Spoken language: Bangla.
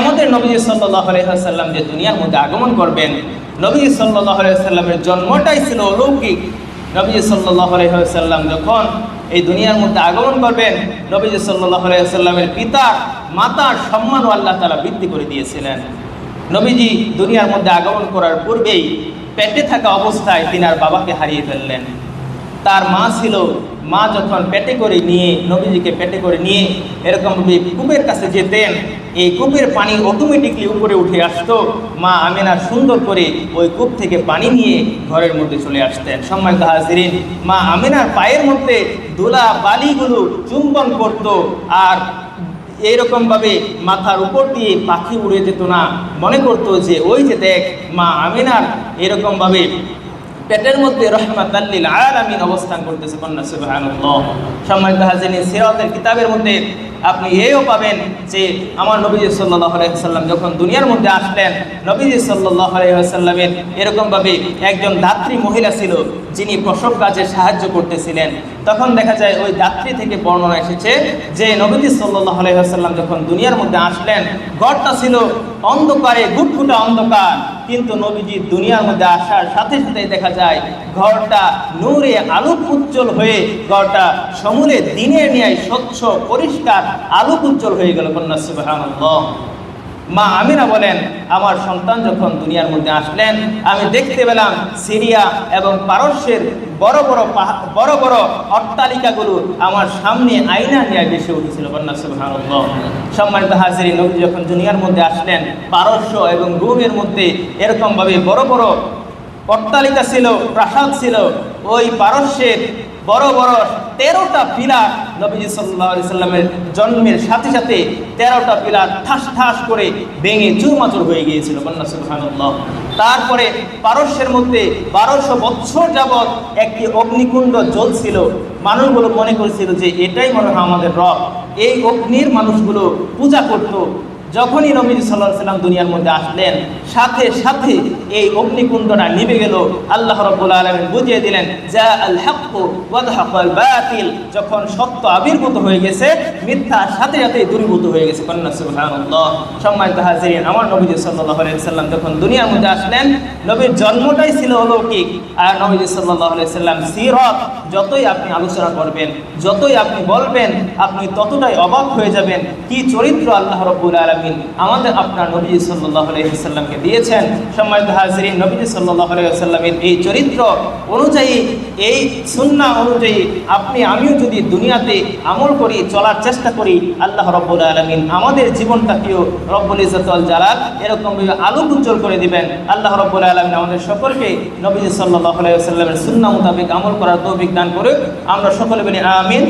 আমাদের নবীজি সাল্লাহ আলহাম যে দুনিয়ার মধ্যে আগমন করবেন নবীজি সাল্লাহ জন্মটাই ছিল অলৌকিক। নবীজি সাল্লাহ যখন এই দুনিয়ার মধ্যে আগমন করবেন নবীজি সাল্লাহ পিতা, মাতার সম্মানও আল্লাহ তালা বৃদ্ধি করে দিয়েছিলেন। নবীজি দুনিয়ার মধ্যে আগমন করার পূর্বেই পেটে থাকা অবস্থায় তিনি আর বাবাকে হারিয়ে ফেললেন। তার মা ছিল মা যখন পেটে করে নিয়ে, নবীজিকে পেটে করে নিয়ে এরকমভাবে কূপের কাছে যেতেন, এই কূপের পানি অটোমেটিকলি উপরে উঠে আসতো। মা আমেনা সুন্দর করে ওই কূপ থেকে পানি নিয়ে ঘরের মধ্যে চলে আসতেন। সম্মানিত হাজিরিন, মা আমেনার পায়ের মধ্যে দোলা বালিগুলো চুম্বন করত আর এইরকমভাবে মাথার উপর দিয়ে পাখি উড়ে যেত না। মনে করতো যে, ওই যে দেখ, মা আমিনার এরকমভাবে পেটের মধ্যে রহমাত আল্লিল আলামিন অবস্থান করতেছে কন্যা সুবহানাল্লাহ। সম্মানিত হাজিরিন, সিরাতের কিতাবের মধ্যে আপনি এও পাবেন যে আমার নবীজি সাল্লাহ আলাইসাল্লাম যখন দুনিয়ার মধ্যে আসলেন, নবীজি সাল্লাহ আলাইসাল্লামের এরকমভাবে একজন দাত্রী মহিলা ছিল, যিনি প্রসব কাজে সাহায্য করতেছিলেন। তখন দেখা যায় ওই দাত্রী থেকে বর্ণনা এসেছে যে নবীজি সাল্লাহ আলাইসাল্লাম যখন দুনিয়ার মধ্যে আসলেন, ঘরটা ছিল অন্ধকারে গুটফুটা অন্ধকার। কিন্তু নবীজি দুনিয়ার মধ্যে আসার সাথে সাথে দেখা যায়, ঘরটা নূরে আলোক উজ্জ্বল হয়ে, ঘরটা সমূলে দিনের ন্যায় স্বচ্ছ, পরিষ্কার, আলোক উজ্জ্বল হয়ে গেল। কন্যা সুবহানাল্লাহ। মা আমিনা বলেন, আমার সন্তান যখন দুনিয়ার মধ্যে আসলেন, আমি দেখতে পেলাম সিরিয়া এবং পারস্যের বড় বড় বড় বড় অট্টালিকাগুলো আমার সামনে আইনা নিয়ে ভেসে উঠেছিল। সম্মানিত হাজিরি নবী যখন দুনিয়ার মধ্যে আসলেন, পারস্য এবং রুমের মধ্যে এরকমভাবে বড় বড় অট্টালিকা ছিল, প্রাসাদ ছিল, ওই পারস্যের বড় বড় তেরোটা পিলার নবীজি সাল্লামের জন্মের সাথে সাথে তেরোটা পিলার ঠাস ঠাস করে ভেঙে চুরমাচুর হয়ে গিয়েছিল। কন্যা সুবহানাল্লাহ। তারপরে পারস্যের মধ্যে বারোশো বৎসর যাবৎ একটি অগ্নিকুণ্ড জ্বলছিল। মানুষগুলো মনে করেছিল যে এটাই মনে হয় আমাদের রব। এই অগ্নির মানুষগুলো পূজা করতো। যখনই নবী সাল্লাহ সাল্লাম দুনিয়ার মধ্যে আসলেন সাথে সাথে এই অগ্নিকুণ্ডটা নিভে গেল। আল্লাহ রব্বুল আলমিন বুঝিয়ে দিলেন, যা আল বাতিল। যখন সত্য আবির্ভূত হয়ে গেছে, মিথ্যা সাথে সাথে দূরীভূত হয়ে গেছে। কন্যা, সুবহানাল্লাহ। সম্মানিত হাজিরিন, আমার নবী সাল্লাল্লাহু আলাইহি সাল্লাম যখন দুনিয়ার মধ্যে আসলেন, নবীর জন্মটাই ছিল অলৌকিক। আর নবী সাল্লাল্লাহু আলাইহি সাল্লাম সিরত, যতই আপনি আলোচনা করবেন, যতই আপনি বলবেন, আপনি ততটাই অবাক হয়ে যাবেন। কি চরিত্র আল্লাহ রব্বুল আলমিন আমাদের আপনার নবী সাল্লাহ আলাইসাল্লামকে দিয়েছেন সম্মানিত হাজরিন নবী সাল্লাহ আলাইসাল্লামের এই চরিত্র অনুযায়ী, এই সুন্না অনুযায়ী আপনি, আমিও যদি দুনিয়াতে আমল করি, চলার চেষ্টা করি, আল্লাহ রব্বুল আলমিন আমাদের জীবনটাকেও রব্বুল ইজতুল জালাল এরকমভাবে আলোক উজ্জ্বল করে দিবেন। আল্লাহ রব্বুল আলমিন আমাদের সকলকে নবী সাল্লাহ আলাইসাল্লামের সুন্না মোতাবেক আমল করার তৌফিক দান করে আমরা সকলে বলি, আমিন।